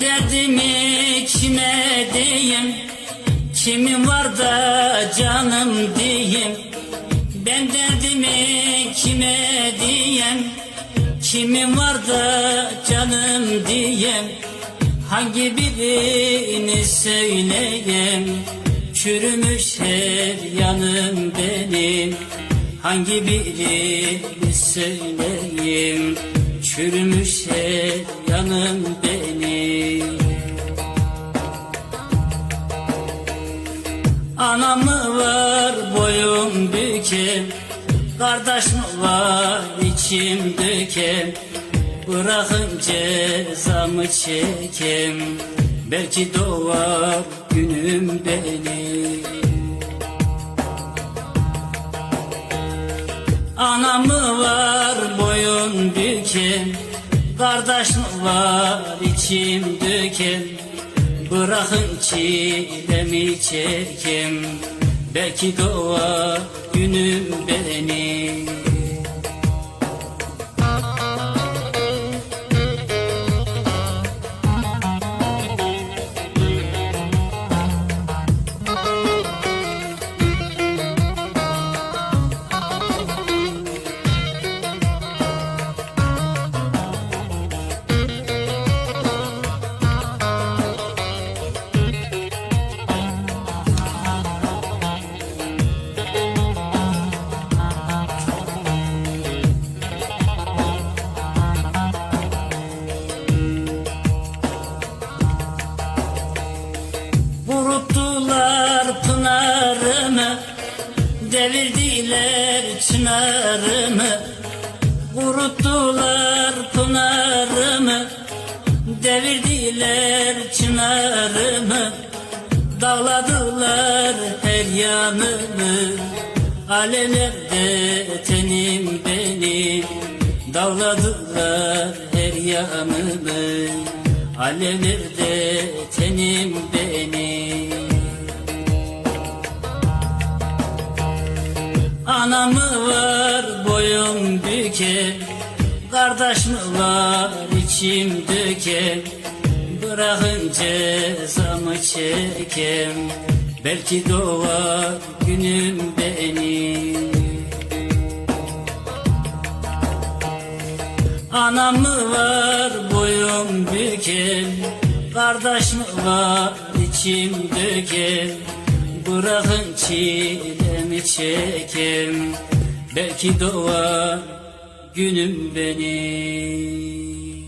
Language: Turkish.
derdimi kime diyeyim? Kimin var da canım diyeyim? Ben derdimi kime diyeyim? Kimin var da canım diyeyim? Hangi birini söyleyeyim? Çürümüş her yanım benim. Hangi birini söyleyeyim Çürümüş her yanım benim. Anam var boyum büken Kardeş mi var içim döken Bırakın cezamı çekem. Belki doğar günüm benim Anam mı var boyun büken? Kardeş mi var içim döken Bırakın çilemi çekem Belki doğar günüm benim Devirdiler çınarımı Kuruttular pınarımı Devirdiler çınarımı Dağladılar her yanımı Alelerde tenim benim Dağladılar her yanımı Alevlerde tenim benim Anam mı var boyum büken Kardeş mi var içim döken Bırakın cezamı çekem Belki doğar günüm benim. Anam mı var boyum büken Kardeş mi var içim döken Bırakın çilemi çekem Belki doğar günüm benim